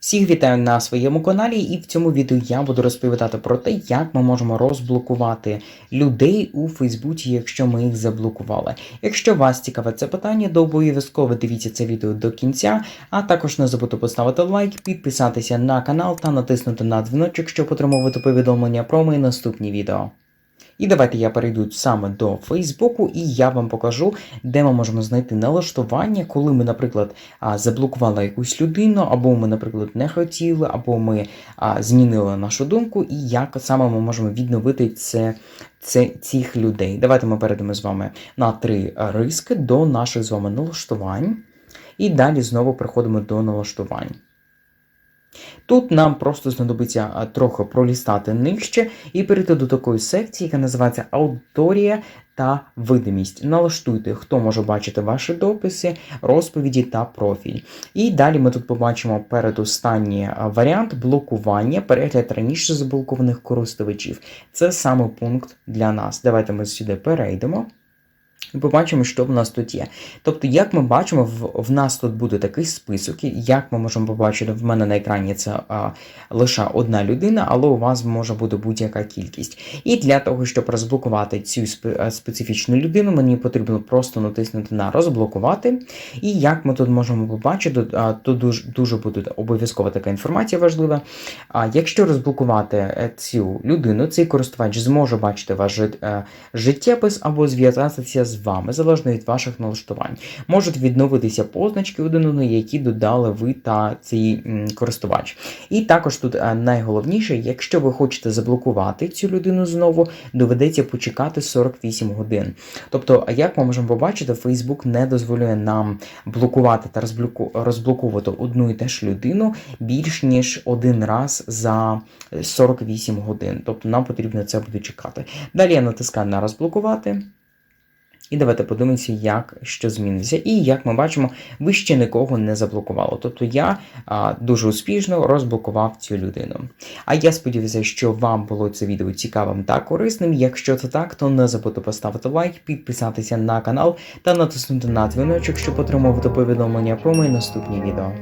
Всіх вітаю на своєму каналі, і в цьому відео я буду розповідати про те, як ми можемо розблокувати людей у Фейсбуці, якщо ми їх заблокували. Якщо вас цікаве це питання, то обов'язково дивіться це відео до кінця, а також не забудьте поставити лайк, підписатися на канал та натиснути на дзвіночок, щоб отримувати повідомлення про мої наступні відео. І давайте я перейду саме до Фейсбуку, і я вам покажу, де ми можемо знайти налаштування, коли ми, наприклад, заблокували якусь людину, або ми, наприклад, не хотіли, або ми змінили нашу думку, і як саме ми можемо відновити це, це, цих людей. Давайте ми перейдемо з вами на три риски до наших з вами налаштувань. І далі знову приходимо до налаштувань. Тут нам просто знадобиться трохи пролістати нижче і перейти до такої секції, яка називається аудиторія та видимість. Налаштуйте, хто може бачити ваші дописи, розповіді та профіль. І далі ми тут побачимо передостанній варіант блокування, перегляд раніше заблокованих користувачів. Це саме пункт для нас. Давайте ми сюди перейдемо. І побачимо, що в нас тут є. Тобто, як ми бачимо, в, в нас тут буде такий список, як ми можемо побачити, в мене на екрані це а, лише одна людина, але у вас може бути будь-яка кількість. І для того, щоб розблокувати цю специфічну людину, мені потрібно просто натиснути на розблокувати. І як ми тут можемо побачити, тут дуже, дуже буде обов'язково така інформація важлива. А, якщо розблокувати е, цю людину, цей користувач зможе бачити ваш е, життєпис або зв'язатися з вами, залежно від ваших налаштувань. Можуть відновитися позначки один одної, які додали ви та цей користувач. І також тут е, найголовніше, якщо ви хочете заблокувати цю людину знову, доведеться почекати 48 годин. Тобто, як ми можемо побачити, Facebook не дозволяє нам блокувати та розблоку- розблоковувати одну і те ж людину більш ніж один раз за 48 годин. Тобто нам потрібно це буде чекати. Далі я натискаю на розблокувати. І давайте подивимося, як що зміниться. І як ми бачимо, ви ще нікого не заблокували. Тобто я а, дуже успішно розблокував цю людину. А я сподіваюся, що вам було це відео цікавим та корисним. Якщо це так, то не забудьте поставити лайк, підписатися на канал та натиснути на дзвіночок, щоб отримувати повідомлення про мої наступні відео.